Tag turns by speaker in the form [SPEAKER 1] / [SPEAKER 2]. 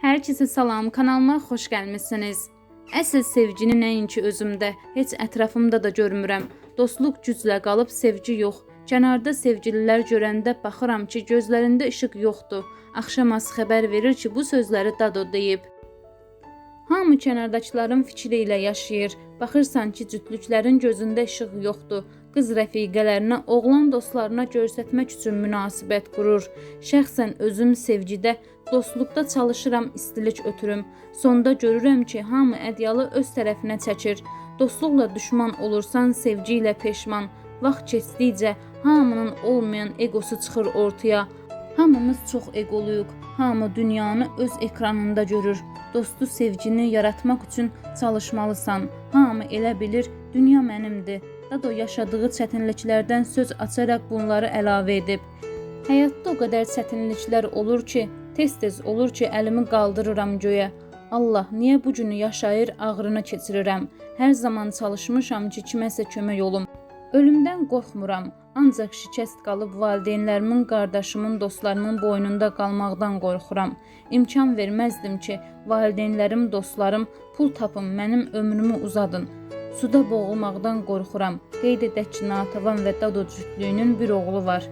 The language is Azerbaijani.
[SPEAKER 1] Herkese salam, kanalıma xoş gəlmisiniz. Əsl sevgini nəinki özümdə, heç ətrafımda da görmürəm. Dostluq güclə qalıb, sevgi yox. Kənarda sevgililər görəndə baxıram ki, gözlərində işıq yoxdur. Axşamaz xəbər verir ki, bu sözləri Dado deyib. Hamı kənardakıların fikri ilə yaşayır. Baxırsan ki, cütlüklərin gözündə işıq yoxdur. Qız rəfiqələrinə, oğlan dostlarına göstərmək üçün münasibət qurur. Şəxsən özüm sevgidə, dostluqda çalışıram istilik ötürüm. Sonda görürəm ki, hamı ədyalı öz tərəfinə çəkir. Dostluqla düşman olursan, sevgi ilə peşman. Vaxt keçdikcə hamının olmayan egosu çıxır ortaya. Hamımız çox eqoluyuq. Hamı dünyanı öz ekranında görür. Dostu sevgini yaratmaq üçün çalışmalısan. Hamı elə bilir, dünya mənimdir. Dado yaşadığı çətinliklərdən söz açaraq bunları əlavə edib. Həyatda o qədər çətinliklər olur ki, tez-tez olur ki, əlimi qaldırıram göyə. Allah, niyə bu günü yaşayır, ağrını keçirirəm. Hər zaman çalışmışam ki, kiməsə kömək olum. Ölümdən qorxmuram, ancaq şikəst qalıb valideynlərimin, qardaşımın, dostlarımın boynunda qalmaqdan qorxuram. İmkan verməzdim ki, valideynlərim, dostlarım pul tapın, mənim ömrümü uzadın. Suda boğulmaqdan qorxuram. Qeyd edək ki, Natəvan və Dado cütlüyünün bir oğlu var.